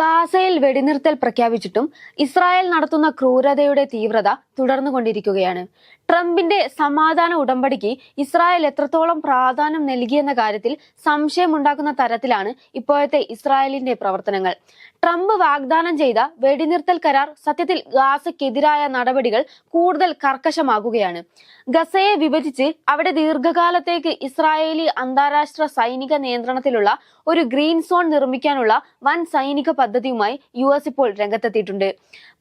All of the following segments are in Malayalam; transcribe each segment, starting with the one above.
ഗാസയിൽ വെടിനിർത്തൽ പ്രഖ്യാപിച്ചിട്ടും ഇസ്രായേൽ നടത്തുന്ന ക്രൂരതയുടെ തീവ്രത തുടർന്നുകൊണ്ടിരിക്കുകയാണ്. ട്രംപിന്റെ സമാധാന ഉടമ്പടിക്ക് ഇസ്രായേൽ എത്രത്തോളം പ്രാധാന്യം നൽകിയെന്ന കാര്യത്തിൽ സംശയമുണ്ടാക്കുന്ന തരത്തിലാണ് ഇപ്പോഴത്തെ ഇസ്രായേലിന്റെ പ്രവർത്തനങ്ങൾ. ട്രംപ് വാഗ്ദാനം ചെയ്ത വെടിനിർത്തൽ കരാർ സത്യത്തിൽ ഗാസയ്ക്കെതിരായ നടപടികൾ കൂടുതൽ കർക്കശമാകുകയാണ്. ഗസയെ വിഭജിച്ച് അവിടെ ദീർഘകാലത്തേക്ക് ഇസ്രായേലി അന്താരാഷ്ട്ര സൈനിക നിയന്ത്രണത്തിലുള്ള ഒരു ഗ്രീൻ സോൺ നിർമ്മിക്കാനുള്ള വൻ സൈനിക പദ്ധതിയുമായി യു എസ് ഇപ്പോൾ രംഗത്തെത്തിയിട്ടുണ്ട്.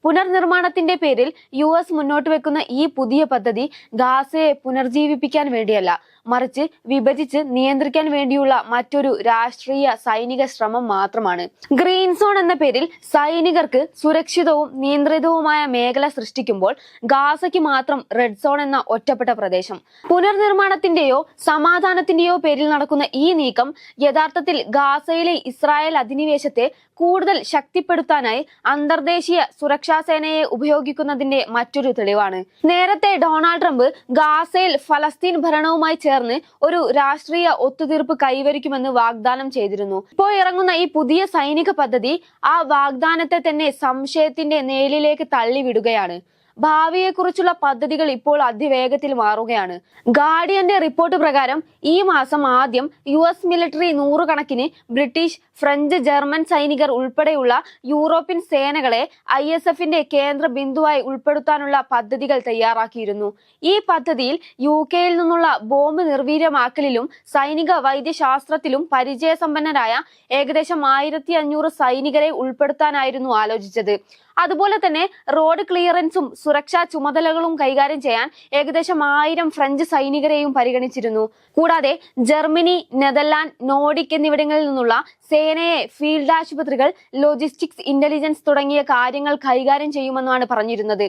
പുനർനിർമ്മാണത്തിന്റെ പേരിൽ യു എസ് മുന്നോട്ട് വെക്കുന്ന ഈ പുതിയ പദ്ധതി ഗാസയെ പുനർജീവിപ്പിക്കാൻ വേണ്ടിയല്ല മറിച്ച് വിഭജിച്ച് നിയന്ത്രിക്കാൻ വേണ്ടിയുള്ള മറ്റൊരു രാഷ്ട്രീയ സൈനിക ശ്രമം മാത്രമാണ്. ഗ്രീൻ സോൺ എന്ന പേരിൽ സൈനികർക്ക് സുരക്ഷിതവും നിയന്ത്രിതവുമായ മേഖല സൃഷ്ടിക്കുമ്പോൾ ഗാസയ്ക്ക് മാത്രം റെഡ് സോൺ എന്ന ഒറ്റപ്പെട്ട പ്രദേശം. പുനർനിർമ്മാണത്തിന്റെയോ സമാധാനത്തിന്റെയോ പേരിൽ നടക്കുന്ന ഈ നീക്കം യഥാർത്ഥത്തിൽ ഗാസയിലെ ഇസ്രായേൽ അധിനിവേശത്തെ കൂടുതൽ ശക്തിപ്പെടുത്താനായി അന്തർദേശീയ സുരക്ഷാ സേനയെ ഉപയോഗിക്കുന്നതിന്റെ മറ്റൊരു തെളിവാണ്. നേരത്തെ ഡൊണാൾഡ് ട്രംപ് ഗാസയിൽ ഫലസ്തീൻ ഭരണവുമായി ചേർന്ന് ഒരു രാഷ്ട്രീയ ഒത്തുതീർപ്പ് കൈവരിക്കുമെന്ന് വാഗ്ദാനം ചെയ്തിരുന്നു. ഇപ്പോൾ ഇറങ്ങുന്ന ഈ പുതിയ സൈനിക പദ്ധതി ആ വാഗ്ദാനത്തെ തന്നെ സംശയത്തിന്റെ നേലിലേക്ക് തള്ളിവിടുകയാണ്. ഭാവിയെക്കുറിച്ചുള്ള പദ്ധതികൾ ഇപ്പോൾ അതിവേഗത്തിൽ മാറുകയാണ്. ഗാർഡിയന്റെ റിപ്പോർട്ട് പ്രകാരം ഈ മാസം ആദ്യം യു എസ് മിലിറ്ററി നൂറുകണക്കിന് ബ്രിട്ടീഷ് ഫ്രഞ്ച് ജർമ്മൻ സൈനികർ ഉൾപ്പെടെയുള്ള യൂറോപ്യൻ സേനകളെ ഐ എസ് എഫിന്റെ കേന്ദ്ര ബിന്ദുവായി ഉൾപ്പെടുത്താനുള്ള പദ്ധതികൾ തയ്യാറാക്കിയിരുന്നു. ഈ പദ്ധതിയിൽ യു കെയിൽ നിന്നുള്ള ബോംബ് നിർവീര്യമാക്കലിലും സൈനിക വൈദ്യശാസ്ത്രത്തിലും പരിചയസമ്പന്നരായ ഏകദേശം ആയിരത്തി അഞ്ഞൂറ് സൈനികരെ ഉൾപ്പെടുത്താനായിരുന്നു ആലോചിച്ചത്. അതുപോലെ തന്നെ റോഡ് ക്ലിയറൻസും സുരക്ഷാ ചുമതലകളും കൈകാര്യം ചെയ്യാൻ ഏകദേശം ആയിരം ഫ്രഞ്ച് സൈനികരെയും പരിഗണിച്ചിരുന്നു. കൂടാതെ ജർമ്മനി നെതർലാൻഡ് നോഡിക് എന്നിവിടങ്ങളിൽ നിന്നുള്ള സേനയെ ഫീൽഡ് ആശുപത്രികൾ ലോജിസ്റ്റിക്സ് ഇന്റലിജൻസ് തുടങ്ങിയ കാര്യങ്ങൾ കൈകാര്യം ചെയ്യുമെന്നാണ് പറഞ്ഞിരുന്നത്.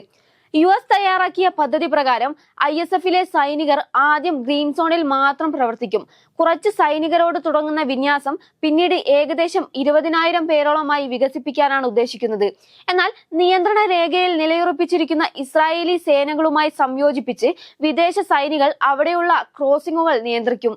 യു എസ് തയ്യാറാക്കിയ പദ്ധതി പ്രകാരം ഐ എസ് എഫിലെ സൈനികർ ആദ്യം ഗ്രീൻ സോണിൽ മാത്രം പ്രവർത്തിക്കും. കുറച്ച് സൈനികരോട് തുടങ്ങുന്ന വിന്യാസം പിന്നീട് ഏകദേശം ഇരുപതിനായിരം പേരോളമായി വികസിപ്പിക്കാനാണ് ഉദ്ദേശിക്കുന്നത്. എന്നാൽ നിയന്ത്രണ രേഖയിൽ നിലയുറപ്പിച്ചിരിക്കുന്ന ഇസ്രായേലി സേനകളുമായി സംയോജിപ്പിച്ച് വിദേശ സൈനികൾ അവിടെയുള്ള ക്രോസിംഗുകൾ നിയന്ത്രിക്കും.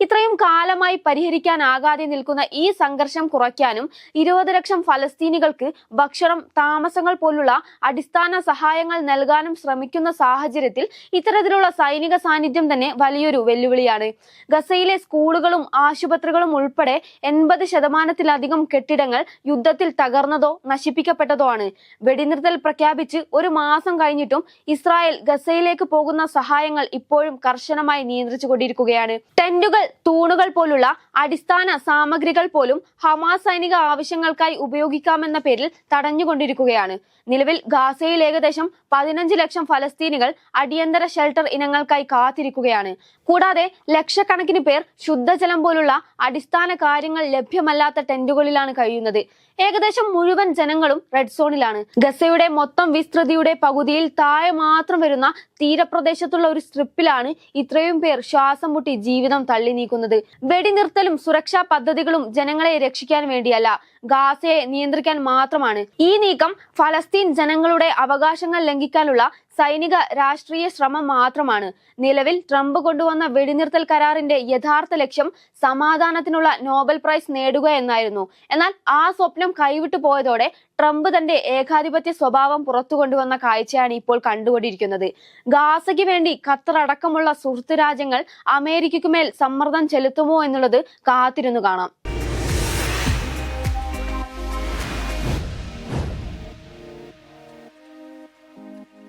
ഇത്രയും കാലമായി പരിഹരിക്കാനാകാതെ നിൽക്കുന്ന ഈ സംഘർഷം കുറയ്ക്കാനും ഇരുപത് ലക്ഷം ഫലസ്തീനികൾക്ക് ഭക്ഷണം താമസങ്ങൾ പോലുള്ള അടിസ്ഥാന സഹായങ്ങൾ നൽകാനും ശ്രമിക്കുന്ന സാഹചര്യത്തിൽ ഇത്തരത്തിലുള്ള സൈനിക സാന്നിധ്യം തന്നെ വലിയൊരു വെല്ലുവിളിയാണ്. ഗസയിലെ സ്കൂളുകളും ആശുപത്രികളും ഉൾപ്പെടെ എൺപത് ശതമാനത്തിലധികം കെട്ടിടങ്ങൾ യുദ്ധത്തിൽ തകർന്നതോ നശിപ്പിക്കപ്പെട്ടതോ ആണ്. വെടിനിർത്തൽ പ്രഖ്യാപിച്ച് ഒരു മാസം കഴിഞ്ഞിട്ടും ഇസ്രായേൽ ഗസയിലേക്ക് പോകുന്ന സഹായങ്ങൾ ഇപ്പോഴും കർശനമായി നിയന്ത്രിച്ചു കൊണ്ടിരിക്കുകയാണ് ടെന്റുകൾ തൂണുകൾ പോലുള്ള അടിസ്ഥാന സാമഗ്രികൾ പോലും ഹമാസ് സൈനിക ആവശ്യങ്ങൾക്കായി ഉപയോഗിക്കാമെന്ന പേരിൽ തടഞ്ഞുകൊണ്ടിരിക്കുകയാണ്. നിലവിൽ ഗാസയിൽ ഏകദേശം പതിനഞ്ച് ലക്ഷം ഫലസ്തീനികൾ അടിയന്തര ഷെൽട്ടർ ഇനങ്ങൾക്കായി കാത്തിരിക്കുകയാണ്. കൂടാതെ ലക്ഷക്കണക്കിന് പേർ ശുദ്ധജലം പോലുള്ള അടിസ്ഥാന കാര്യങ്ങൾ ലഭ്യമല്ലാത്ത ടെന്റുകളിലാണ് കഴിയുന്നത്. ഏകദേശം മുഴുവൻ ജനങ്ങളും റെഡ് സോണിലാണ്. ഗസയുടെ മൊത്തം വിസ്തൃതിയുടെ പകുതിയിൽ താഴെ മാത്രം വരുന്ന തീരപ്രദേശത്തുള്ള ഒരു സ്ട്രിപ്പിലാണ് ഇത്രയും പേർ ശ്വാസം മുട്ടി ജീവിതം തള്ളി നീക്കുന്നത്. വെടിനിർത്തലും സുരക്ഷാ പദ്ധതികളും ജനങ്ങളെ രക്ഷിക്കാൻ വേണ്ടിയല്ല. ഗാസയെ നിയന്ത്രിക്കാൻ മാത്രമാണ്. ഈ നീക്കം ഫലസ്തീൻ ജനങ്ങളുടെ അവകാശങ്ങൾ ലംഘിക്കാനുള്ള സൈനിക രാഷ്ട്രീയ ശ്രമം മാത്രമാണ്. നിലവിൽ ട്രംപ് കൊണ്ടുവന്ന വെടിനിർത്തൽ കരാറിന്റെ യഥാർത്ഥ ലക്ഷ്യം സമാധാനത്തിനുള്ള നോബൽ പ്രൈസ് നേടുക എന്നായിരുന്നു. എന്നാൽ ആ സ്വപ്നം കൈവിട്ടു പോയതോടെ ട്രംപ് തന്റെ ഏകാധിപത്യ സ്വഭാവം പുറത്തു കൊണ്ടുവന്ന കാഴ്ചയാണ് ഇപ്പോൾ കണ്ടുകൊണ്ടിരിക്കുന്നത്. ഗാസയ്ക്ക് വേണ്ടി ഖത്തർ അടക്കമുള്ള സുഹൃത്ത് രാജ്യങ്ങൾ അമേരിക്കയ്ക്കുമേൽ സമ്മർദ്ദം ചെലുത്തുമോ എന്നുള്ളത് കാത്തിരുന്നു കാണാം.